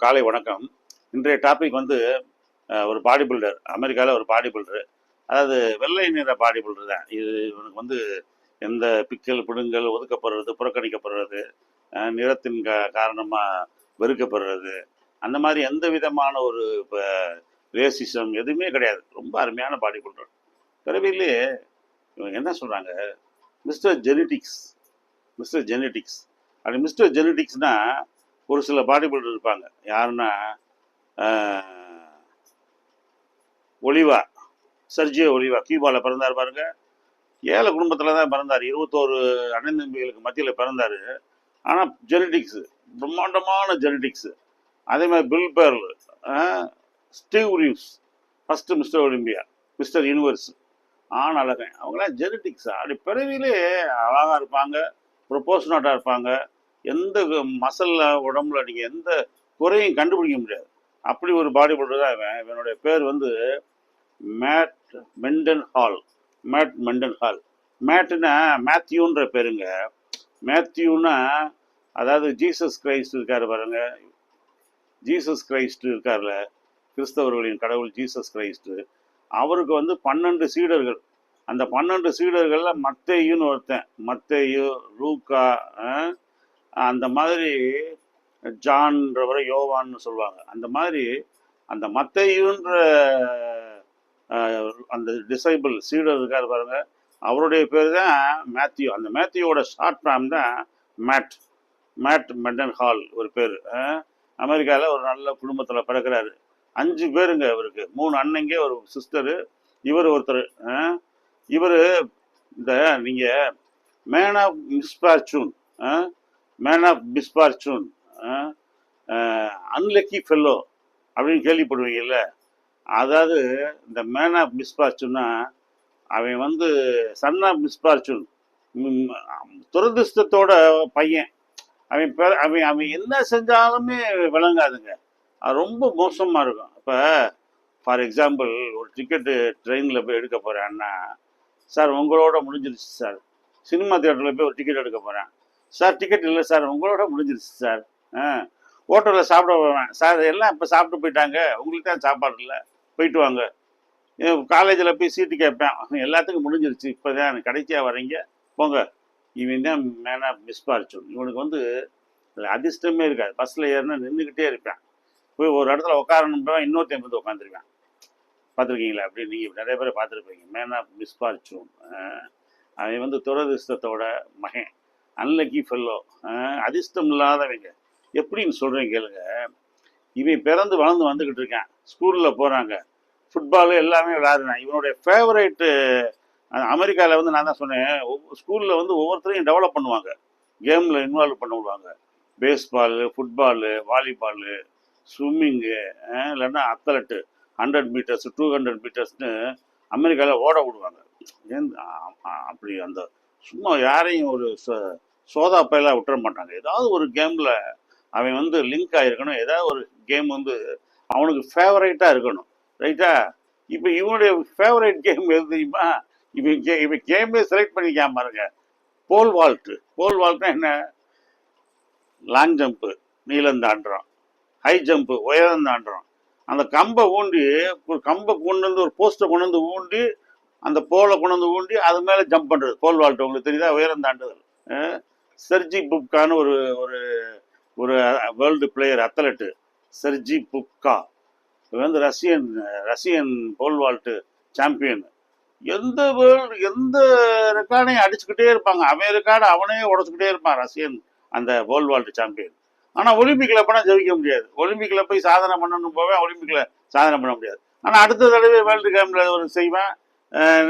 காலை வணக்கம். இன்றைய டாபிக் வந்து ஒரு பாடி பில்டர் அமெரிக்காவில் ஒரு பாடி பில்டர் அதாவது வெள்ளை நிற பாடி பில்டர் தான். இது இவனுக்கு வந்து எந்த பிக்கல் பிடுங்கல் ஒதுக்கப்படுறது புறக்கணிக்கப்படுறது நிறத்தின் க காரணமாக வெறுக்கப்படுறது அந்த மாதிரி எந்த விதமான ஒரு இப்போ ரேசிசம் எதுவுமே கிடையாது. ரொம்ப அருமையான பாடி பில்டர் பிறவிலே இவங்க என்ன சொல்கிறாங்க மிஸ்டர் ஜெனட்டிக்ஸ் மிஸ்டர் ஜெனட்டிக்ஸ் அப்படி மிஸ்டர் ஜெனட்டிக்ஸ்னால் ஒரு சில பாடி பில்டர் இருப்பாங்க. யாருன்னா ஒளிவா ஒலிவா சர்ஜியோ ஒலிவா கியூபாவில் பிறந்தார் பாருங்க. ஏழை குடும்பத்தில் தான் பிறந்தார். இருபத்தோரு அண்ணன் தம்பிகளுக்கு மத்தியில் பிறந்தார். ஆனால் ஜெனடிக்ஸு பிரம்மாண்டமான ஜெனடிக்ஸு அதே மாதிரி Bill Pearl Steve Reeves first mister Olympia mister universe ஆண் அழகன். அவங்களாம் ஜெனடிக்ஸா அப்படி பிறவிலே அழகாக இருப்பாங்க. ப்ரொபோஷனட்டாக இருப்பாங்க. எந்த மசல்ல உடம்புல நீங்கள் எந்த குறையும் கண்டுபிடிக்க முடியாது. அப்படி ஒரு பாடி பில்டர் தான் இவன். இவனுடைய பேர் வந்து Matt Mendenhall Matt Mendenhall மேட்டுனா மேத்யூன்ற பேருங்க. மேத்யூனா அதாவது ஜீசஸ் கிரைஸ்ட் இருக்கார் பாருங்க. ஜீசஸ் கிரைஸ்ட் இருக்கார்ல. கிறிஸ்தவர்களின் கடவுள் ஜீசஸ் கிரைஸ்ட்டு அவருக்கு வந்து பன்னெண்டு சீடர்கள். அந்த பன்னெண்டு சீடர்களில் மத்தேயுன்னு ஒருத்தன். மத்தேயு ரூக்கா அந்த மாதிரி ஜான்றவரை யோவான்னு சொல்லுவாங்க. அந்த மாதிரி அந்த மத்தையுன்ற அந்த டிசைபிள் சீடர் இருக்கார் பாருங்க. அவருடைய பேர் தான் மேத்யூ. அந்த மேத்யூவோட ஷார்ட் ஃபார்ம் தான் மேட். மேட் மெண்டன் ஹால் ஒரு பேர். அமெரிக்காவில் ஒரு நல்ல குடும்பத்தில் பிறக்கிறாரு. அஞ்சு பேருங்க இவருக்கு. மூணு அண்ணங்க ஒரு சிஸ்டரு இவர் ஒருத்தர். இவர் இந்த நீங்கள் man of misfortune man of misfortune unlucky fellow அப்படின்னு கேள்விப்படுவீங்கல்ல? அதாவது இந்த மேன் ஆஃப் மிஸ்பார்ச்சூன்னா அவன் வந்து சன் ஆஃப் மிஸ்பார்ச்சூன் துரதிருஷ்டத்தோட பையன். அவன் பெ- அவன் அவன் என்ன செஞ்சாலுமே விளங்காதுங்க. அது ரொம்ப மோசமாக இருக்கும். இப்போ ஃபார் எக்ஸாம்பிள் ஒரு டிக்கெட்டு ட்ரெயினில் போய் எடுக்க போகிறேன்னா சார் உங்களோட முடிஞ்சிருச்சு சார். சினிமா தியேட்டரில் போய் ஒரு டிக்கெட் எடுக்க போகிறேன் சார் டிக்கெட் இல்லை சார். உங்களோட முடிஞ்சிருச்சு சார். ஆ. ஹோட்டலில் சாப்பிட போவேன் சார் எல்லாம் இப்போ சாப்பிட்டு போயிட்டாங்க. உங்களுக்கு தான் சாப்பாடு இல்லை. போயிட்டு வாங்க. காலேஜில் போய் சீட்டு கேட்பேன். எல்லாத்துக்கும் முடிஞ்சிருச்சு. இப்போ தான் கடைசியாக வரீங்க போங்க. இவன் தான் மேன் ஆஃப் மிஸ்பார்ச்சூன் இவனுக்கு வந்து அதிர்ஷ்டமே இருக்காது. பஸ்ஸில் ஏறினா நின்றுக்கிட்டே இருப்பேன். போய் ஒரு இடத்துல உட்காரணும்னா இன்னொருத்தையும் வந்து உட்காந்துருக்கேன் பார்த்துருக்கீங்களா? அப்படி நீங்கள் நிறைய பேர் பார்த்துருப்பீங்க. மேன் ஆஃப் மிஸ்பார்ச்சூன் அவன் வந்து துரதிர்ஷ்டத்தோட மகன். அன்லக்கி ஃபெல்லோ அதிர்ஷ்டம் இல்லாதவங்க. எப்படின்னு சொல்கிறேன் கேளுங்க. இவன் பிறந்து வளர்ந்து வந்துக்கிட்டு இருக்கான். ஸ்கூலில் போகிறாங்க ஃபுட்பாலு எல்லாமே விளாடுறேன் இவனுடைய ஃபேவரேட்டு அமெரிக்காவில் வந்து நான் தான் சொன்னேன். ஸ்கூலில் வந்து ஒவ்வொருத்தரையும் டெவலப் பண்ணுவாங்க. கேமில் இன்வால்வ் பண்ண விடுவாங்க. பேஸ்பாலு ஃபுட்பாலு வாலிபாலு ஸ்விம்மிங்கு இல்லைன்னா athlete hundred metres two hundred மீட்டர்ஸ்னு அமெரிக்காவில் ஓட விடுவாங்க. ஏன் அப்படி அந்த சும்மா யாரையும் ஒரு சோதா பயிலாக விட்டுற மாட்டாங்க. ஏதாவது ஒரு கேமில் அவன் வந்து லிங்க் ஆகிருக்கணும் ஏதாவது ஒரு கேம் வந்து அவனுக்கு ஃபேவரைட்டாக இருக்கணும். ரைட்டா இப்போ இவனுடைய ஃபேவரைட் கேம் எது தெரியுமா? இவன் கே இவன் கேமே செலக்ட் பண்ணிக்காம பாருங்க. போல் வால்ட்டு போல் வால்ட்னா என்ன? லாங் ஜம்ப்பு நீளம் தாண்டுறோம் ஹை ஜம்ப்பு உயரம் தாண்டுறோம் அந்த கம்பை ஊண்டி ஒரு கம்பை கொண்டு வந்து ஒரு போஸ்ட்டை கொண்டு வந்து ஊண்டி அந்த போலை கொண்டு வந்து ஊண்டி அது மேலே ஜம்ப் பண்ணுறது போல் வால்ட் உங்களுக்கு தெரியுதா? உயரம் தாண்டுதல். செர்ஜி புப்கான்னு ஒரு ஒரு ஒரு world player athlete. Sergey Bubka. இவர் வந்து Russian Russian pole vault champion எந்த வேர்ல்டு எந்த ரெக்கார்டையும் அடிச்சுக்கிட்டே இருப்பாங்க. அவன் ரெக்கார்டு அவனே உடச்சுக்கிட்டே இருப்பான் ரஷ்யன் அந்த போல் வால்ட் சாம்பியன் ஆனால் ஒலிம்பிக்கில் போனால் ஜெயிக்க முடியாது. ஒலிம்பிக்கில் போய் சாதனை பண்ணணும் போவேன் ஒலிம்பிக்கில் சாதனை பண்ண முடியாது. ஆனால் அடுத்த தடவை வேர்ல்டு கேமில் ஒரு செய்வேன்.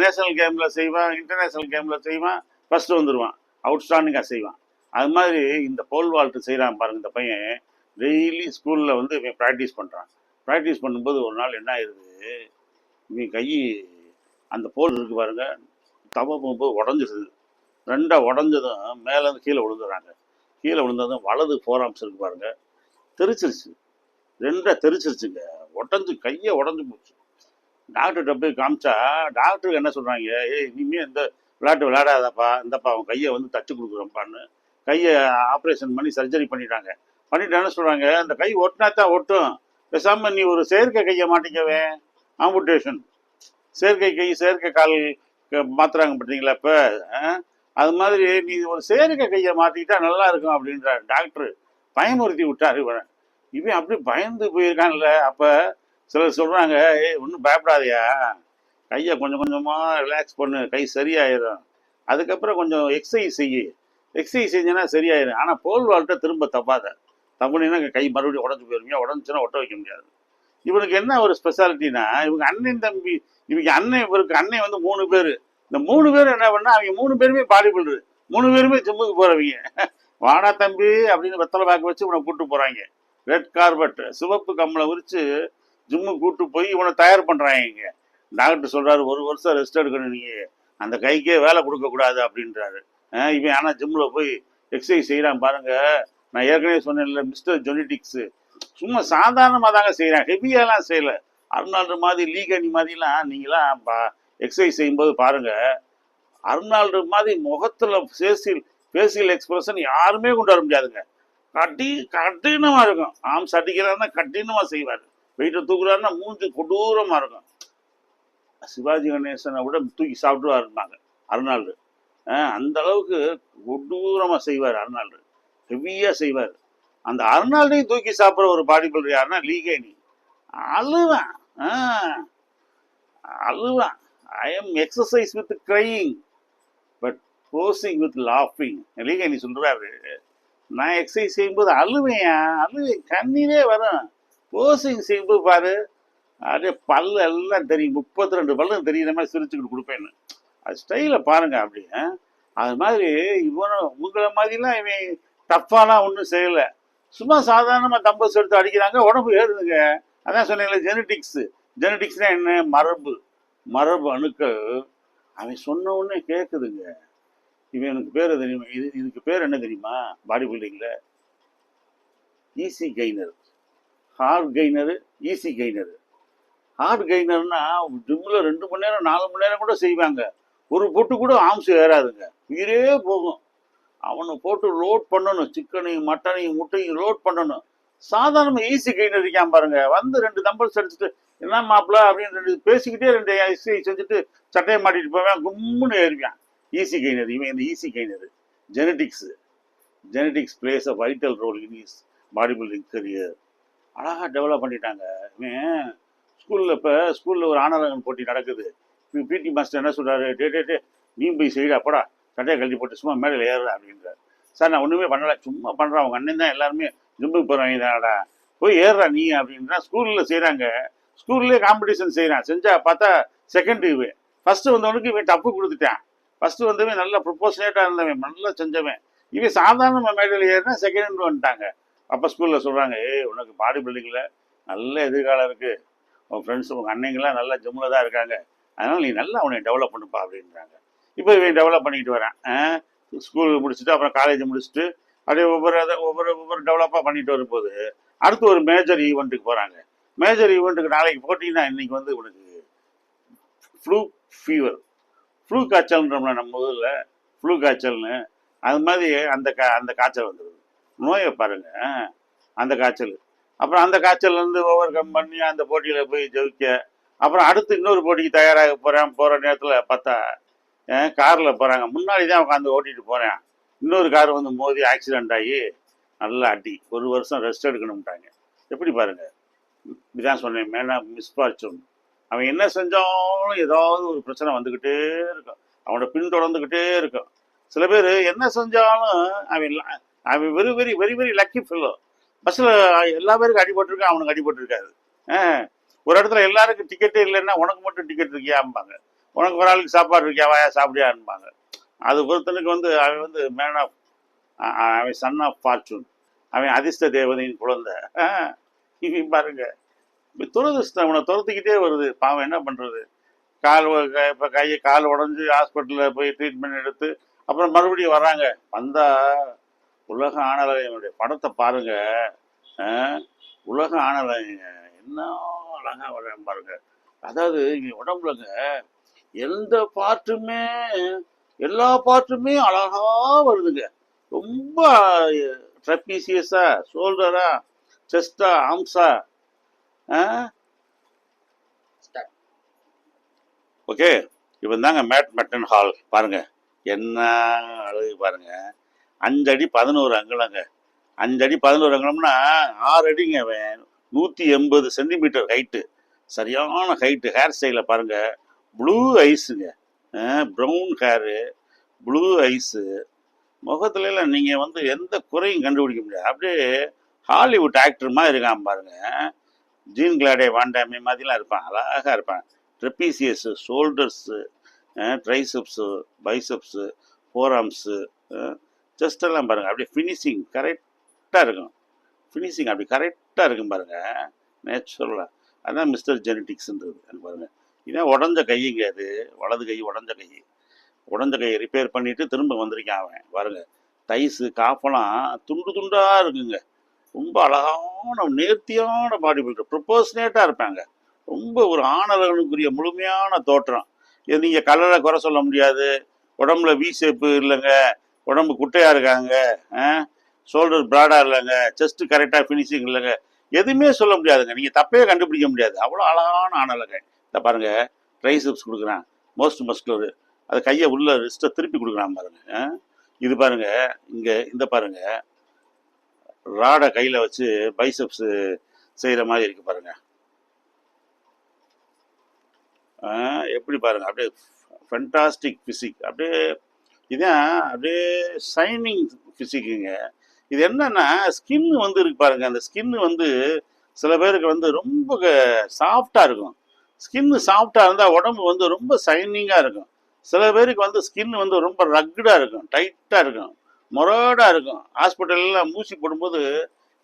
நேஷனல் கேமில் செய்வான் இன்டர்நேஷ்னல் கேமில் செய்வான் ஃபஸ்ட்டு வந்துடுவான் அவுட்ஸ்டாண்டிங்காக செய்வான். அது மாதிரி இந்த போல் வால்ட்டு செய்கிறான் பாருங்கள் இந்த பையன். டெய்லி ஸ்கூலில் வந்து இவன் ப்ராக்டிஸ் பண்ணுறான் ப்ராக்டிஸ் பண்ணும்போது ஒரு நாள் என்ன ஆயிடுது இவன் கை அந்த போல் இருக்கு பாருங்க தவ போகும்போது உடஞ்சிடுது. ரெண்டாக உடஞ்சதும் மேலேருந்து கீழே விழுந்துடுறாங்க. கீழே விழுந்ததும் வலது ஃபோராம்ஸ் இருக்கு பாருங்க தெரிச்சிருச்சு. ரெண்டாக தெரிச்சிருச்சுங்க. உடஞ்சி கையை உடஞ்சி போச்சு. டாக்டர்கிட்ட போய் காமிச்சா டாக்டருக்கு என்ன சொல்கிறாங்க ஏய் இனிமே இந்த விளையாட்டு விளையாடாதப்பா இந்தப்பா அவன் கையை வந்து தச்சு கொடுக்குறோம்ப்பான்னு கையை ஆப்ரேஷன் பண்ணி சர்ஜரி பண்ணிட்டாங்க. பண்ணிட்டு என்ன சொல்கிறாங்க அந்த கை ஒட்டினா தான் ஒட்டும். பேசாமல் நீ ஒரு செயற்கை கையை மாட்டிக்கவே. ஆம்புடேஷன் செயற்கை கை செயற்கை கால் க- மாத்துறாங்க பார்த்தீங்களா இப்போ? அது மாதிரி நீ ஒரு செயற்கை கையை மாற்றிக்கிட்டா நல்லா இருக்கும் அப்படின்றார் டாக்டர். பயமுறுத்தி விட்டார் இவன் இவன் அப்படி பயந்து போயிருக்கான்ல அப்போ? சிலர் சொல்கிறாங்க ஏய் ஒன்றும் பயப்படாதயா. கையை கொஞ்சம் கொஞ்சமாக ரிலாக்ஸ் பண்ணு. கை சரியாயிடும் அதுக்கப்புறம் கொஞ்சம் எக்ஸசைஸ் செய்யு எக்ஸசைஸ் செஞ்சேன்னா சரியாயிடும் ஆனால் போல் வாழ்க்கை திரும்ப தப்பாத தப்புனா கை மறுபடியும் உடஞ்சு போயிருவீங்க உடஞ்சுன்னா ஒட்ட வைக்க முடியாது. இவனுக்கு என்ன ஒரு ஸ்பெஷாலிட்டினா இவங்க அண்ணன் தம்பி இவங்க அண்ணன் இவருக்கு அண்ணன் வந்து மூணு பேர். இந்த மூணு பேர் என்ன பண்ணால் அவங்க மூணு பேருமே பாடி பில்டரு மூணு பேருமே ஜிம்முக்கு போகிறவங்க வாடா தம்பி அப்படின்னு வெத்தலை பேக் வச்சு இவனை கூட்டு போகிறாங்க ரெட் கார்பெட் சிவப்பு கம்மலை விரிச்சு ஜிம்முக்கு கூட்டு போய் இவனை தயார் பண்ணுறாங்க இங்கே. டாக்டர் சொல்கிறாரு ஒரு வருஷம் ரெஸ்ட் எடுக்கணும் நீங்கள் அந்த கைக்கே வேலை கொடுக்கக்கூடாது அப்படின்றாரு. இவன் ஆனால் ஜிம்மில் போய் எக்ஸசைஸ் செய்கிறான் பாருங்கள் நான் ஏற்கனவே சொன்னேன்ல மிஸ்டர் ஜொனிட்டிக்ஸ் சும்மா சாதாரணமாக தாங்க செய்கிறேன் ஹெவியாலாம் செய்யலை. அருணாள்டு மாதிரி லீகனி மாதிரிலாம் நீங்களாம் எக்ஸசைஸ் செய்யும்போது பாருங்கள் அருணாள்டு மாதிரி முகத்தில் ஃபேசியல் ஃபேசியல் எக்ஸ்பிரஷன் யாருமே கொண்டு வர முடியாதுங்க. கட்டி கடினமாக இருக்கும். ஆம்ஸ் அடிக்கிறாருன்னா கடினமாக செய்வார். வெயிட்டை தூக்குறாருன்னா மூஞ்சி கொடூரமாக இருக்கும். சிவாஜி கணேசனை விட தூக்கி சாப்பிட்டுவா இருந்தாங்க அருணாள் அந்த அளவுக்கு கொடூரமாக செய்வார் அருணாள் ஹெவியாக செய்வார். அந்த அருணாள்டையும் தூக்கி சாப்பிட்ற ஒரு பாடி பில்டர் யாருன்னா லீகேனி அழுவேன். அழுவேன். I am exercise with crying but posing with லாஃபிங் லீகேனி சொல்கிறாரு நான் எக்ஸசைஸ் செய்யும்போது அழுவேன் அழுவேன். கண்ணீரே வரும். போசிங் செய்யும்போது பாரு. அப்படியே பல்லு எல்லாம் தெரியும். முப்பத்தி ரெண்டு பல்லு தெரியுற மாதிரி சிரிச்சுக்கிட்டு கொடுப்பேன்னு. அது ஸ்டைலை பாருங்க அப்படி அது மாதிரி இவனும் உங்களை மாதிரிலாம் இவன் டஃப்பாலாம் ஒன்றும் செய்யலை. சும்மா சாதாரணமாக தம்பஸ் எடுத்து அடிக்கிறாங்க உடம்பு ஏறுதுங்க. அதான் சொன்னீங்களே ஜெனட்டிக்ஸு ஜெனட்டிக்ஸ்னால் என்ன? மரபு. மரபு அணுக்கள். அவன் சொன்ன உடனே கேட்குதுங்க இவன் எனக்கு பேர் தெரியுமா? இது இதுக்கு பேர் என்ன தெரியுமா? பாடி பில்டிங்கில் easy gainer hard gainer easy gainer hard கெய்னர்னா ஜிம்மில் ரெண்டு மணி நேரம் நாலு மணி நேரம் கூட செய்வாங்க. ஒரு பொட்டு கூட ஆம்ஸ் ஏறாதுங்க. உயிரே போகும். அவனை போட்டு லோட் பண்ணணும். சிக்கனையும் மட்டனையும் முட்டையும் லோட் பண்ணணும். சாதாரண ஈஸி கெய்னர் இருக்கான் பாருங்க. வந்து ரெண்டு தம்பல்ஸ் அடிச்சுட்டு என்ன மாப்பிள்ள அப்படின்னு ரெண்டு பேசிக்கிட்டே ரெண்டு எக்ஸசைஸ் செஞ்சுட்டு சட்டையை மாட்டிட்டு போவேன். கும்முன்னு ஏறுவான் ஈஸி கெய்னர் இவன் இந்த easy gainer genetics genetics plays a vital role in is body building career அழகாக டெவலப் பண்ணிட்டாங்க. இவன் ஸ்கூலில் இப்போ ஸ்கூலில் ஒரு ஆனரங்கன் போட்டி நடக்குது. பிடி மாஸ்டர் என்ன சொல்கிறாரு டே டே டே நீ போய் செய்டா போடா. சட்டையை கழட்டி போட்டு சும்மா மேலே ஏறுற அப்படின்றார். சார் நான் ஒன்றுமே பண்ணலை. சும்மா பண்ணுறேன் அவங்க அண்ணன் தான் எல்லாருமே ஜிம்முக்கு போகிறவங்க தானடா போய் ஏறுறா நீ அப்படின்றா. ஸ்கூலில் செய்கிறாங்க ஸ்கூல்லேயே காம்படிஷன் செய்கிறான் செஞ்சால் பார்த்தா செகண்ட் இவன். ஃபஸ்ட்டு வந்தவனுக்கு இவன் டப்பு கொடுத்துட்டான். ஃபஸ்ட்டு வந்தவன் நல்லா ப்ரொபோஷனேட்டாக இருந்தவன். நல்லா செஞ்சவன். இவன் சாதாரண மேடையில் ஏறினா செகண்ட் வந்துட்டாங்க. அப்போ ஸ்கூலில் சொல்கிறாங்க ஏய் உனக்கு பாடி பில்டிங்கில் நல்ல எதிர்காலம் இருக்குது உன் ஃப்ரெண்ட்ஸ் உங்கள் அன்னைங்களாம் நல்லா ஜிம்மில் தான் இருக்காங்க. அதனால் நீ நல்லா அவனை டெவலப் பண்ணுப்பா அப்படின்றாங்க. இப்போ இவன் டெவலப் பண்ணிக்கிட்டு வரான். ஸ்கூல் முடிச்சுட்டு அப்புறம் காலேஜ் முடிச்சுட்டு அப்படியே ஒவ்வொரு அதை ஒவ்வொரு ஒவ்வொரு டெவலப்பாக பண்ணிட்டு வரும்போது அடுத்து ஒரு மேஜர் ஈவெண்ட்டுக்கு போகிறாங்க மேஜர் ஈவெண்ட்டுக்கு நாளைக்கு போட்டிங்கன்னா இன்றைக்கி வந்து உனக்கு ஃப்ளூ ஃபீவர் ஃப்ளூ காய்ச்சல்ன்றோம்ல நம்ம ஊரில் ஃப்ளூ காய்ச்சல்னு அது மாதிரி அந்த கா அந்த காய்ச்சல் வந்துடும் நோயை பாருங்க. அந்த காய்ச்சல். அப்புறம் அந்த காய்ச்சல்லேருந்து ஓவர் கம் பண்ணி அந்த போட்டியில் போய் ஜெயிக்க. அப்புறம் அடுத்து இன்னொரு போட்டிக்கு தயாராக போகிறேன் போகிற நேரத்தில் பார்த்தா காரில் போகிறாங்க முன்னாடி தான் உட்காந்து ஓட்டிட்டு போகிறேன் இன்னொரு கார் வந்து மோதி ஆக்சிடென்ட் ஆகி நல்லா அடி. ஒரு வருஷம் ரெஸ்ட் எடுக்கணும்ட்டாங்க. எப்படி பாருங்கள் இப்படிதான் சொன்னேன். மேனா மிஸ்ஃபார்ச்சூன் அவன் என்ன செஞ்சாலும் ஏதாவது ஒரு பிரச்சனை வந்துக்கிட்டே இருக்கும். அவனோட பின்தொடர்ந்துக்கிட்டே இருக்கும். சில பேர் என்ன செஞ்சாலும் அவன் ஐ அவன் very very very very lucky fellow பஸ்ஸில் எல்லா பேருக்கும் அடிபட்டிருக்கான் அவனுக்கு அடிபட்டிருக்காது ஆ, ஒரு இடத்துல எல்லாருக்கும் டிக்கெட்டே இல்லைன்னா உனக்கு மட்டும் டிக்கெட் இருக்கியாம்பாங்க. உனக்கு ஒரு ஆளுக்கு சாப்பாடு இருக்கியா? வாயா சாப்பிடியான்பாங்க அது ஒருத்தனுக்கு வந்து அவன் வந்து மேன் ஆஃப் அவன் சன் ஆஃப் ஃபார்ச்சூன் அவன் அதிர்ஷ்ட தேவதையின் குழந்தை. ஆ, இவன் பாருங்க. இப்ப துரதிருஷ்டம் அவனை துரத்துக்கிட்டே வருது. பாவம் என்ன பண்ணுறது கால் இப்போ கையை கால் உடஞ்சி ஹாஸ்பிட்டலில் போய் ட்ரீட்மெண்ட் எடுத்து அப்புறம் மறுபடியும் வராங்க வந்தால் உலக ஆணவனுடைய படத்தை பாருங்க. உலக ஆணவன் என்ன அழகா வர்றான் பாருங்க. அதாவது இவன் உடம்புலங்க எந்த பாட்டுமே எல்லா பாட்டுமே அழகா வருதுங்க. ரொம்ப ட்ரப்பீசியஸா ஷோல்டரா செஸ்டா ஆம்ஸா ஓகே இவன் தாங்க மேட் மெட்டன் ஹால் பாருங்க என்ன அழகு பாருங்க. அஞ்சு அடி பதினோரு அங்குலங்க. அஞ்சு அடி பதினோரு அங்குலம்னா ஆறு அடிங்க நூற்றி எண்பது சென்டிமீட்டர் ஹைட்டு சரியான ஹைட்டு ஹேர் ஸ்டைலை பாருங்கள் ப்ளூ ஐஸுங்க ப்ரௌன் ஹேரு ப்ளூ ஐஸு முகத்துலலாம் நீங்கள் வந்து எந்த குறையும் கண்டுபிடிக்க முடியாது. அப்படியே ஹாலிவுட் ஆக்டர் மாதிரி இருக்கான் பாருங்க. ஜீன் கிளாடே வாண்டாமி மாதிரிலாம் இருப்பான். அழகாக இருப்பான். Trapezius shoulders triceps biceps forearms ஜஸ்டெல்லாம் எல்லாம் பாருங்கள் அப்படியே ஃபினிஷிங் கரெக்டாக இருக்கும் ஃபினிஷிங் அப்படி கரெக்டாக இருக்கும் பாருங்கள் நேச்சுரலாக அதுதான் மிஸ்டர் ஜெனட்டிக்ஸ்ன்றது எனக்கு பாருங்கள் இதான் உடஞ்ச கைங்க அது. வலது கை உடஞ்ச கை. உடஞ்ச கையை ரிப்பேர் பண்ணிவிட்டு திரும்ப வந்திருக்கான் அவன். பாருங்கள் தைஸு காஃபெல்லாம் துண்டு துண்டாக இருக்குங்க. ரொம்ப அழகான நேர்த்தியான பாடி பில்டர் ப்ரொப்போஷனேட்டாக இருப்பாங்க. ரொம்ப ஒரு ஆணழகனுக்குரிய முழுமையான தோற்றம். இது நீங்கள் கலரை குறை சொல்ல முடியாது. உடம்புல வி ஷேப்பு இல்லைங்க. உடம்பு குட்டையாக இருக்காங்க ஷோல்டர் ப்ராடாக இல்லைங்க செஸ்ட் கரெக்டாக ஃபினிஷிங் இல்லைங்க. எதுவுமே சொல்ல முடியாதுங்க. நீங்கள் தப்பே கண்டுபிடிக்க முடியாது. அவ்வளோ அழகான ஆணழக இதை பாருங்க ட்ரைசப்ஸ் கொடுக்குறான். மோஸ்ட் மஸ்குலர் அது கையை உள்ள ரிஸ்ட்டை திருப்பி கொடுக்குறான் பாருங்க இது பாருங்க இங்கே இந்த பாருங்க. ராடை கையில் வச்சு பைசப்ஸ் செய்கிற மாதிரி இருக்கு பாருங்க. எப்படி பாருங்க அப்படியே ஃபென்டாஸ்டிக் ஃபிசிக் அப்படியே இதான் அப்படியே ஷைனிங் ஃபிசிக்குங்க இது என்னன்னா ஸ்கின் வந்து இருக்கு பாருங்க. அந்த ஸ்கின் வந்து சில பேருக்கு வந்து ரொம்ப சாஃப்டாக இருக்கும். ஸ்கின் சாஃப்டாக இருந்தால் உடம்பு வந்து ரொம்ப ஷைனிங்காக இருக்கும். சில பேருக்கு வந்து ஸ்கின் வந்து ரொம்ப ரக்குடாக இருக்கும். டைட்டாக இருக்கும். மொரோடாக இருக்கும். ஹாஸ்பிட்டல்லாம் ஊசி போடும்போது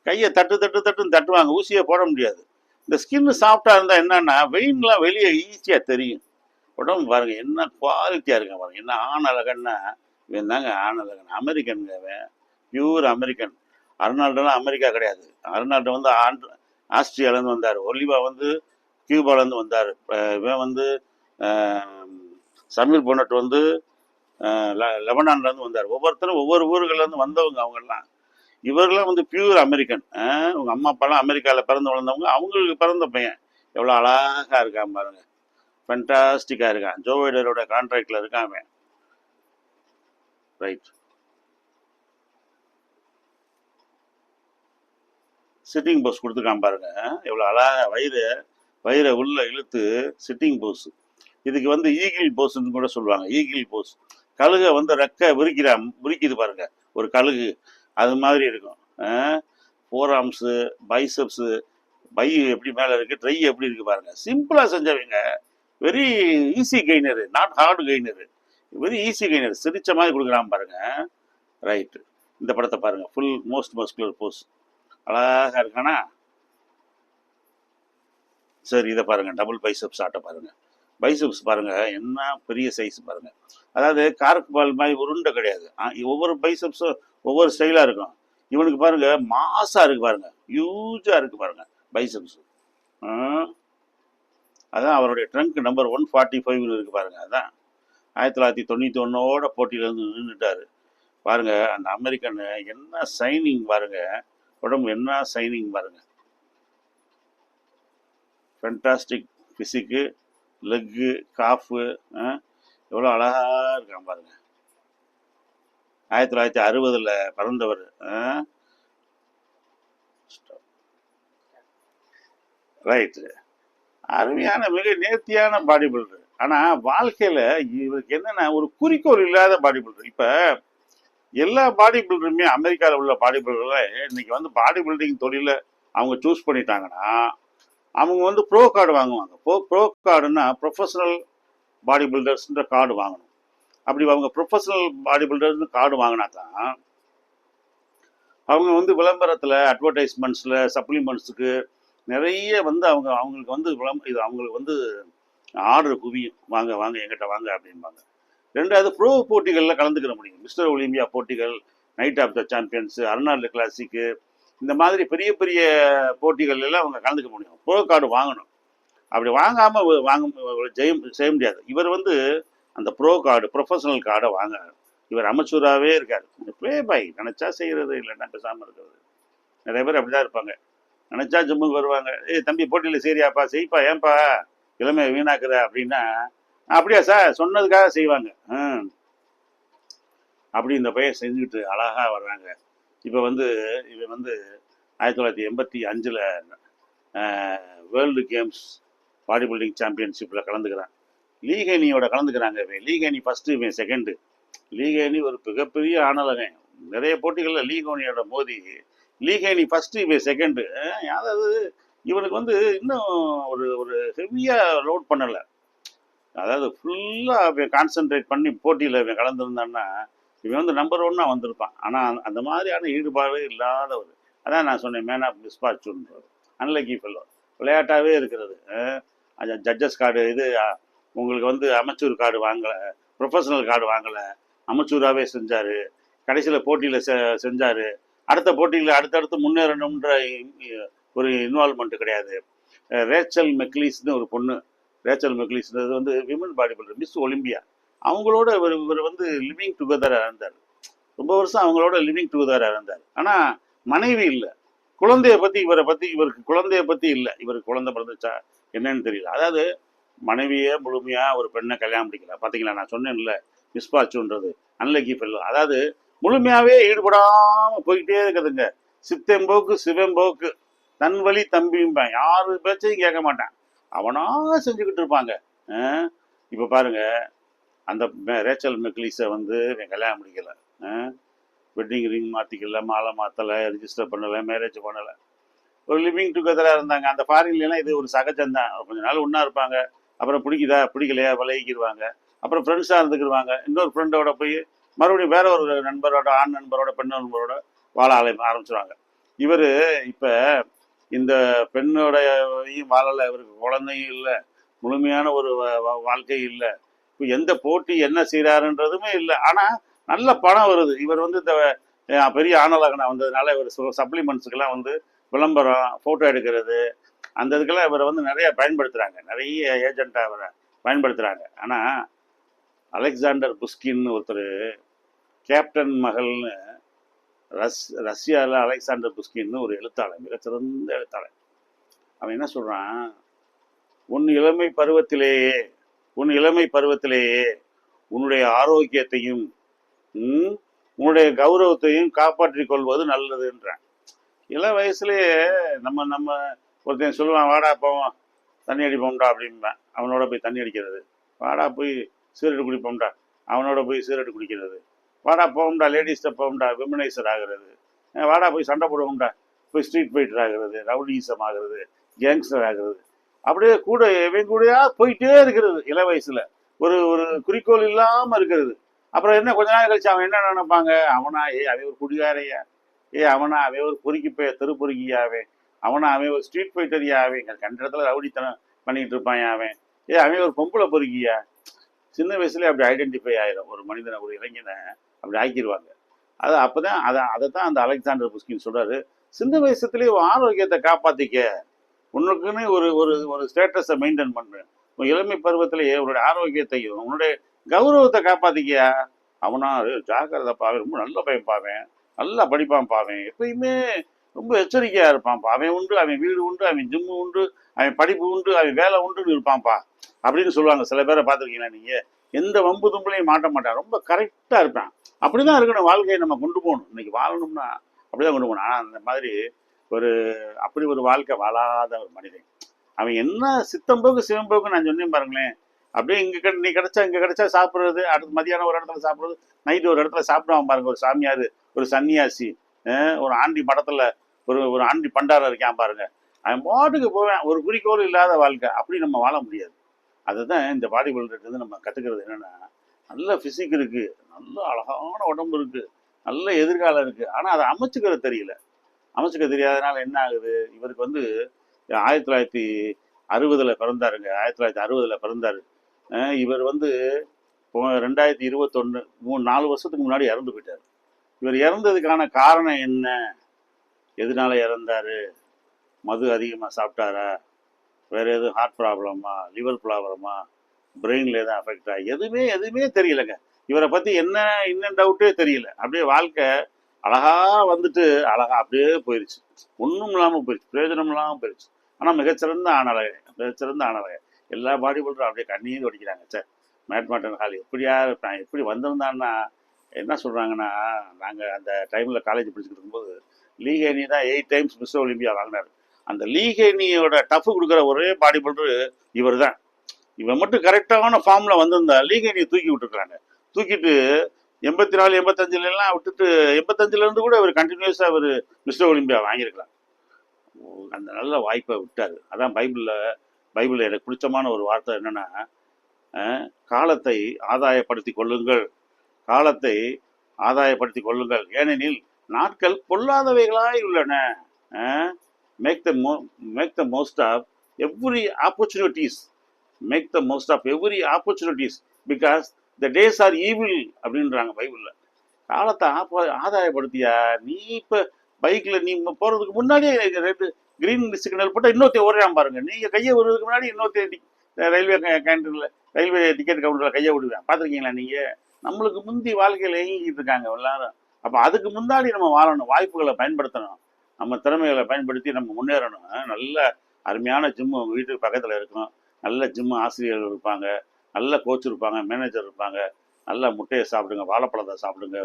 கையை தட்டு தட்டு தட்டுன்னு தட்டுவாங்க. ஊசியை போட முடியாது. இந்த ஸ்கின் சாஃப்டாக இருந்தால் என்னன்னா வெயின்லாம் வெளியே ஈஸியாக தெரியும். உடம்பு பாருங்க என்ன குவாலிட்டியாக இருக்கான் பாருங்க. என்ன ஆண் அழகன்னா இவன் தாங்க ஆண் அழகன் அமெரிக்கனுங்க அவன் பியூர் அமெரிக்கன் அர்னால்டெல்லாம் அமெரிக்கா கிடையாது. அர்னால்டு வந்து ஆண்ட் ஆஸ்திரியாலேருந்து வந்தார். ஒலிவா வந்து கியூபாலேருந்து வந்தார். இவன் வந்து சமீர் பொன்னட் வந்து அஹ், லெ- லெபனான்லேருந்து வந்தார். ஒவ்வொருத்தரும் ஒவ்வொரு ஊர்கள்லேருந்து வந்தவங்க அவங்கெல்லாம். இவர்கள்லாம் வந்து பியூர் அமெரிக்கன் உங்கள் உங்க அம்மா அப்பாலாம் அமெரிக்காவில் பிறந்து வளர்ந்தவங்க. அவங்களுக்கு பிறந்த பையன். எவ்வளோ அழகாக இருக்கான் பாருங்க. ஃபென்டாஸ்டிக்காக இருக்கான். ஜோ பைடனோட கான்ட்ராக்டில் இருக்கான் அவன். ரைட் சிட்டிங் போஸ் கொடுத்துருக்கான் பாருங்க. எவ்வளோ அழகா வயிறு வயிறை உள்ள இழுத்து சிட்டிங் போஸ் இதுக்கு வந்து ஈகிள் போஸ்ன்னு கூட சொல்லுவாங்க. ஈகிள் போஸ் கழுகை வந்து ரெக்க விரிக்கிறா விரிக்குது பாருங்க. ஒரு கழுகு. அது மாதிரி இருக்கும். ஃபோர் ஆர்ம்ஸு பைசப்ஸு பை எப்படி மேலே இருக்குது ட்ரை எப்படி இருக்குது பாருங்கள் சிம்பிளாக செஞ்சவங்க very easy gainer not hard gainer. Very easy gainer. சிரிச்ச மாதிரி கொடுக்குறான் பாருங்க. ரைட்டு இந்த படத்தை பாருங்க. ஃபுல் மோஸ்ட் மஸ்குலர் போஸ் அழகா இருக்கானா? சரி இதை பாருங்க. டபுள் பைசப்ஸ் ஆட்ட பாருங்க. பைசப்ஸ் பாருங்க. என்ன பெரிய சைஸ் பாருங்க. அதாவது கார்க் பால் மாதிரி உருண்டை கிடையாது. ஆ, ஒவ்வொரு பைசப்ஸும் ஒவ்வொரு ஸ்டைலாக இருக்கும். இவனுக்கு பாருங்க மாசா இருக்கு பாருங்க. ஹியூஜா இருக்கு பாருங்க. பைசப்ஸ் அதான் அவருடைய ட்ரங்க் நம்பர் ஒன் ஃபார்ட்டி ஃபைவ்னு இருக்குது பாருங்கள் அதான். ஆயிரத்தி தொள்ளாயிரத்தி தொண்ணூற்றி ஒன்னோட போட்டியில இருந்து நின்றுட்டாரு அந்த அமெரிக்கன் என்ன சைனிங் பாருங்கள் உடம்பு என்ன சைனிங் பாருங்கள் ஃபென்டாஸ்டிக் ஃபிசிக்கு லெக்கு காஃபு எவ்வளோ அழகா இருக்கான் பாருங்க. ஆயிரத்தி தொள்ளாயிரத்தி அறுபதில் பிறந்தவர் ரைட்டு அருமையான மிக நேர்த்தியான பாடி பில்டர் ஆனா வாழ்க்கையில இவருக்கு என்னன்னா ஒரு குறிக்கோள் இல்லாத பாடி பில்டர் இப்ப எல்லா பாடி பில்டருமே அமெரிக்காவில் உள்ள பாடி பில்டர்ல இன்னைக்கு வந்து பாடி பில்டிங் தொழில அவங்க சூஸ் பண்ணிட்டாங்கன்னா அவங்க வந்து ப்ரோ கார்டு வாங்குவாங்க. ப்ரோ ப்ரோ கார்டுன்னா ப்ரொஃபஷனல் பாடி பில்டர்ஸ்ன்ற கார்டு வாங்கணும். அப்படி அவங்க ப்ரொஃபஷனல் பாடி பில்டர்ஸ்னு கார்டு வாங்கினா தான் அவங்க வந்து விளம்பரத்தில் அட்வர்டைஸ்மெண்ட்ஸில் சப்ளிமெண்ட்ஸுக்கு நிறைய வந்து அவங்க அவங்களுக்கு வந்து விளம்ப இது அவங்களுக்கு வந்து ஆர்டர் குவியும் வாங்க வாங்க எங்கிட்ட வாங்க அப்படிம்பாங்க. ரெண்டாவது ப்ரோ போட்டிகளில் கலந்துக்கிற முடியும். மிஸ்டர் ஒலிம்பியா போட்டிகள் night of the champions Arnold classic இந்த மாதிரி பெரிய பெரிய போட்டிகள் எல்லாம் அவங்க கலந்துக்க முடியும். ப்ரோ கார்டு வாங்கணும். அப்படி வாங்காமல் வாங்க ஜெயம் செய்ய முடியாது. இவர் வந்து அந்த ப்ரோ கார்டு ப்ரொஃபஷனல் கார்டை வாங்க இவர் அமைச்சூராகவே இருக்கார். ப்ளே பாய் நினச்சா செய்கிறது இல்லைன்னா பேசாமல் இருக்கிறது. நிறைய பேர் அப்படி தான் இருப்பாங்க. நினச்சா ஜிம்முக்கு வருவாங்க. ஏய் தம்பி போட்டியில் சரியாப்பா செய்ப்பா ஏன்பா? இளமை வீணாக்குற அப்படின்னா அப்படியா சார் சொன்னதுக்காக செய்வாங்க. ம். அப்படி இந்த பையன் செஞ்சுக்கிட்டு அழகா வர்றாங்க. இப்போ வந்து இவன் வந்து ஆயிரத்தி தொள்ளாயிரத்தி எண்பத்தி அஞ்சில் வேர்ல்டு கேம்ஸ் பாடி பில்டிங் சாம்பியன்ஷிப்பில் கலந்துக்கிறான். லீகேனியோட கலந்துக்கிறாங்க இவன். லீகேனி ஃபஸ்ட்டு இவன் செகண்டு லீகேனி ஒரு மிகப்பெரிய ஆணலகன் நிறைய போட்டிகளில் லீகோனியோட மோதி லீகேனி ஃபஸ்ட்டு இவன் செகண்டு அதாவது இவனுக்கு வந்து இன்னும் ஒரு ஒரு ஹெவியாக லோட் பண்ணலை. அதாவது ஃபுல்லாக அவன் கான்சென்ட்ரேட் பண்ணி போட்டியில் இவன் கலந்துருந்தான்னா இவன் வந்து நம்பர் ஒன்னாக வந்திருப்பான். ஆனால் அந்த மாதிரியான ஈடுபாடு இல்லாதவர். அதான் நான் சொன்னேன் மேன் ஆஃப் மிஸ்பார்ச்சூன்றது அன்லக்கி ஃபெல்லோ விளையாட்டாகவே இருக்கிறது. ஜட்ஜஸ் கார்டு இது உங்களுக்கு வந்து அமைச்சூர் கார்டு வாங்கலை ப்ரொஃபஷனல் கார்டு வாங்கலை. அமைச்சூராகவே செஞ்சார். கடைசியில் போட்டியில் செ செஞ்சார். அடுத்த போட்டியில் அடுத்தடுத்து முன்னேறணுன்ற ஒரு இன்வால்மெண்ட் கிடையாது. ரேச்சல் மெக்லீஸ்னு ஒரு பொண்ணு ரேச்சல் மெக்லீஸ்ன்றது வந்து women body builder miss Olympia அவங்களோட இவர் இவர் வந்து லிவிங் டுகெதராக இருந்தார். ரொம்ப வருஷம் அவங்களோட லிவிங் டுகெதராக இருந்தார். ஆனால் மனைவி இல்லை. குழந்தைய பற்றி இவரை பற்றி இவருக்கு குழந்தைய பற்றி இல்லை. இவருக்கு குழந்தை பிறந்துச்சா என்னன்னு தெரியல. அதாவது மனைவியே முழுமையாக ஒரு பெண்ணை கல்யாணம் பண்ணிக்கல. பார்த்தீங்களா நான் சொன்னேன்ல மிஸ்பாச்சுன்றது அன்லக்கி ஃபெல்லோ அதாவது முழுமையாகவே ஈடுபடாமல் போய்கிட்டே இருக்குதுங்க. சித்தம்போக்கு சிவம்போக்கு தன் வழி தம்பிம்பேன் யாரு பேச்சையும் கேட்க மாட்டான். அவனா செஞ்சுக்கிட்டு இருப்பாங்க. இப்போ பாருங்க. அந்த ரேச்சல் மெக்லீஸை வந்து கல்யாணம் முடிக்கல. வெட்டிங் ரிங் மாற்றிக்கல மாலை மாற்றலை ரிஜிஸ்டர் பண்ணலை மேரேஜ் பண்ணலை. ஒரு லிவிங் டுகெதராக இருந்தாங்க. அந்த ஃபாரின்லாம் இது ஒரு சகஜம்தான். கொஞ்ச நாள் ஒன்றா இருப்பாங்க. அப்புறம் பிடிக்குதா? பிடிக்கலையா? விலகிக்கிடுவாங்க அப்புறம் ஃப்ரெண்ட்ஸாக இருந்துக்கிடுவாங்க இன்னொரு ஃப்ரெண்டோட போய் மறுபடியும் வேற ஒரு நண்பரோட ஆண் நண்பரோட பெண் நண்பரோட வாழ ஆலை ஆரம்பிச்சிருவாங்க. இவர் இப்போ இந்த பெண்ணோடையும் வாழலை இவருக்கு குழந்தையும் இல்லை முழுமையான ஒரு வா- இல்லை. இப்போ எந்த போட்டி என்ன செய்கிறாருன்றதுமே இல்லை. ஆனால் நல்ல பணம் வருது. இவர் வந்து இந்த பெரிய ஆணலகனா வந்ததுனால இவர் சப்ளிமெண்ட்ஸுக்கெல்லாம் வந்து விளம்பரம் ஃபோட்டோ எடுக்கிறது அந்த இதுக்கெல்லாம் இவரை வந்து நிறையா பயன்படுத்துகிறாங்க நிறைய ஏஜெண்ட்டாக அவரை பயன்படுத்துகிறாங்க ஆனால் அலெக்சாண்டர் புஸ்கின்னு ஒருத்தர் கேப்டன் மகள்னு ரஸ் ரஷ்யாவில் அலெக்சாண்டர் புஷ்கின்னு ஒரு எழுத்தாளர் மிகச்சிறந்த எழுத்தாளர். அவன் என்ன சொல்கிறான் உன் இளமை பருவத்திலேயே உன் இளமை பருவத்திலேயே உன்னுடைய ஆரோக்கியத்தையும் உன்னுடைய கௌரவத்தையும் காப்பாற்றிக் கொள்வது நல்லதுன்றான் இள வயசுலேயே நம்ம நம்ம ஒருத்தன் சொல்லுவான் வாடா போவோம் தண்ணி அடிப்போம்டா அப்படிம்பேன் அவனோட போய் தண்ணி அடிக்கிறது. வாடா போய் சீரட்டு குடிப்போம்டா அவனோட போய் சீரட்டு குடிக்கிறது. வாடா போகும்டா லேடிஸ்ட்டை போகும்டா விமனைசர் ஆகிறது. வாடா போய் சண்டை போடுவோம்டா போய் ஸ்ட்ரீட் ஃபைட்டர் ஆகிறது ரவுடிசம் ஆகிறது கேங்ஸ்டர் ஆகிறது. அப்படியே கூட இவன் கூடயா போயிட்டே இருக்கிறது இள வயசுல. ஒரு ஒரு குறிக்கோள் இல்லாமல் இருக்கிறது. அப்புறம் என்ன கொஞ்ச நாள் கழிச்சு அவன் என்ன நினைப்பாங்க? அவனா ஏ அவன் ஒரு குடிகாரையா? ஏ அவனா அவன் ஒரு பொறுக்கி போய் தெருப்பொறுக்கியா அவன்? அவனா அவன் ஒரு ஸ்ட்ரீட் ஃபைட்டரியா அவன்? கண்ட இடத்துல ரவுடித்தனம் பண்ணிக்கிட்டு இருப்பான் அவன்? ஏ அவன் ஒரு பொம்பளை பொறுக்கியா? சின்ன வயசுல அப்படி ஐடென்டிஃபை ஆயிரும். ஒரு மனிதனை ஒரு இளைஞனை அப்படி ஆக்கிடுவாங்க அது அப்போதான் அதை அதை தான் அந்த அலெக்சாண்டர் புஸ்கின் சொல்றாரு. சின்ன வயசுலேயே உன் ஆரோக்கியத்தை காப்பாத்திக்க. உனக்குன்னு ஒரு ஒரு ஒரு ஸ்டேட்டஸை மெயின்டைன் பண்ணு. உன் இளமை பருவத்திலேயே உன்னுடைய ஆரோக்கியத்தையும் உன்னுடைய கௌரவத்தை காப்பாத்திக்கியா அவனா "ஏய், ஜாக்கிரதை பாவேன் ரொம்ப நல்ல பையன் பாவேன் நல்லா படிப்பான் பாவேன் எப்பயுமே ரொம்ப எச்சரிக்கையாக இருப்பான் அவன் உண்டு அவன் வீடு உண்டு அவன் ஜிம்மு உண்டு. அவன் படிப்பு உண்டு அவன் வேலை உண்டுன்னு இருப்பான்ப்பா. அப்படின்னு சொல்லுவாங்க. சில பேரை பார்த்துருக்கீங்களா நீங்க? எந்த வம்பு தும்புலையும் மாட்ட மாட்டான். ரொம்ப கரெக்டா இருப்பான். அப்படிதான் இருக்கணும். வாழ்க்கையை நம்ம கொண்டு போகணும். இன்னைக்கு வாழணும்னா அப்படிதான் கொண்டு போகணும். ஆனால் அந்த மாதிரி ஒரு அப்படி ஒரு வாழ்க்கை வாழாத ஒரு மனிதன். அவன் என்ன சித்தம்போக்கு சிவம்போக்கு நான் சொன்னேன் பாருங்களேன். அப்படியே இங்க கிடை நீ கிடைச்சா இங்க கிடைச்சா சாப்பிட்றது அடுத்து மதியானம் ஒரு இடத்துல சாப்பிட்றது நைட்டு ஒரு இடத்துல சாப்பிடுவான் பாருங்க. ஒரு சாமியார் ஒரு சன்னியாசி ஒரு ஆண்டி மடத்துல ஒரு ஒரு ஆண்டி பண்டாரம் இருக்கான் பாருங்க. அவன் பாட்டுக்கு போவேன். ஒரு குறிக்கோள் இல்லாத வாழ்க்கை. அப்படி நம்ம வாழ முடியாது. அதுதான் இந்த பாடி பில்டர்ட்டு நம்ம கற்றுக்கிறது என்னன்னா நல்ல ஃபிசிக் இருக்குது நல்ல அழகான உடம்பு இருக்குது நல்ல எதிர்காலம் இருக்குது ஆனால் அதை அமைச்சுக்கிறது தெரியல. அமைச்சுக்க தெரியாதனால என்ன ஆகுது? இவருக்கு வந்து ஆயிரத்தி தொள்ளாயிரத்தி அறுபதுல பிறந்தாருங்க. ஆயிரத்தி தொள்ளாயிரத்தி அறுபதுல பிறந்தாரு. இவர் வந்து இப்போ ரெண்டாயிரத்தி இருபத்தொன்னு மூணு நாலு வருஷத்துக்கு முன்னாடி இறந்து போயிட்டார். இவர் இறந்ததுக்கான காரணம் என்ன? எதனால இறந்தாரு? மது அதிகமாக சாப்பிட்டாரா? வேற எதுவும் ஹார்ட் ப்ராப்ளமா லிவர் ப்ராப்ளமா பிரெயினில் எதுவும் அஃபெக்டா எதுவுமே எதுவுமே தெரியலங்க. இவரை பற்றி என்ன இன்னும் டவுட்டே தெரியல. அப்படியே வாழ்க்கை அழகா வந்துட்டு அழகா அப்படியே போயிடுச்சு ஒன்றும் இல்லாமல் போயிடுச்சு பிரயோஜனம் இல்லாமல் போயிருச்சு. ஆனால் மிகச்சிறந்த ஆணழகை மிகச்சிறந்த ஆணழகை எல்லா பாடி பில்டரும் அப்படியே கண்ணீர் ஒடிக்கிறாங்க சார் மேட்மாட்டன் ஹால் எப்படியா நான் எப்படி வந்திருந்தான்னா? என்ன சொல்கிறாங்கன்னா நாங்கள் அந்த டைமில் காலேஜ் படிச்சுக்கிட்டு இருக்கும்போது லீகேனி தான் எயிட் டைம்ஸ் மிஸ் ஒலிம்பியா வாங்கினார். அந்த லீகேனியோட டஃப் கொடுக்குற ஒரே பாடி பில்டர் இவர் தான் இவன் மட்டும் கரெக்டான ஃபார்மில் வந்திருந்தா லீகேனியை தூக்கி விட்டுருக்காங்க தூக்கிட்டு எண்பத்தி நாலு எண்பத்தஞ்சுலாம் விட்டுட்டு எண்பத்தஞ்சுலேருந்து கூட அவர் கண்டினியூஸாக அவர் மிஸ்டர் ஒலிம்பியா வாங்கியிருக்கலாம். அந்த நல்ல வாய்ப்பை விட்டார். அதான் பைபிளில் பைபிளில் எனக்கு பிடிச்சமான ஒரு வார்த்தை என்னென்னா காலத்தை ஆதாயப்படுத்தி கொள்ளுங்கள். காலத்தை ஆதாயப்படுத்தி கொள்ளுங்கள். ஏனெனில் நாட்கள் பொல்லாதவைகளாய் உள்ளன. Make the mo make the most of every opportunities make the most of every opportunities because the days are evil அப்படின்றாங்க பைபிளில். காலத்தை ஆப்ப ஆதாயப்படுத்தியா? நீ இப்போ பைக்கில் நீ போகிறதுக்கு முன்னாடியே ரெண்டு கிரீன் சிக்னல் போட்டால் இன்னொருத்தையும் ஓடுறான் பாருங்கள் நீங்கள் கையை விடுறதுக்கு முன்னாடி இன்னொருத்தையும் ரயில்வே கேண்டீனில் ரயில்வே டிக்கெட் கவுண்டரில் கையை விடுவேன் பார்த்துருக்கீங்களா நீங்கள் நம்மளுக்கு முந்தி வாழ்க்கையில் இயங்கிட்டு இருக்காங்க எல்லாரும். அப்போ அதுக்கு முன்னாடி நம்ம வாழணும் வாய்ப்புகளை பயன்படுத்தணும். நம்ம திறமைகளை பயன்படுத்தி நம்ம முன்னேறணும். நல்ல அருமையான ஜிம்மு வீட்டுக்கு பக்கத்தில் இருக்கும். நல்ல ஜிம்மு ஆசிரியர்கள் இருப்பாங்க. நல்ல கோச் இருப்பாங்க மேனேஜர் இருப்பாங்க. நல்ல முட்டையை சாப்பிடுங்க வாழைப்பழத்தை சாப்பிடுங்க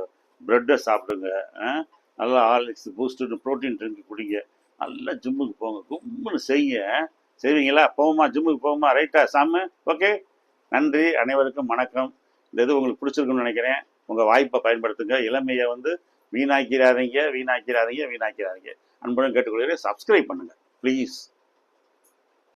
ப்ரெட்டை சாப்பிடுங்க நல்லா ஹார்லிக்ஸ் பூஸ்ட்டு ப்ரோட்டீன் ட்ரிங்க் குடிங்க. நல்லா ஜிம்முக்கு போங்க. கும்முன்னு செய்யுங்க. செய்வீங்களா? போவோமா? ஜிம்முக்கு போவோமா? ரைட்டா சாமு? ஓகே நன்றி. அனைவருக்கும் வணக்கம். இந்த இது உங்களுக்கு பிடிச்சிருக்குன்னு நினைக்கிறேன். உங்கள் வாய்ப்பை பயன்படுத்துங்க. இளமையை வந்து வீணாக்கிறாதீங்க வீணாக்கிறாதீங்க வீணாக்கிறாதீங்க. அன்புடன் கேட்டுக்கொள்கிறேன். சப்ஸ்கிரைப் பண்ணுங்கள் ப்ளீஸ்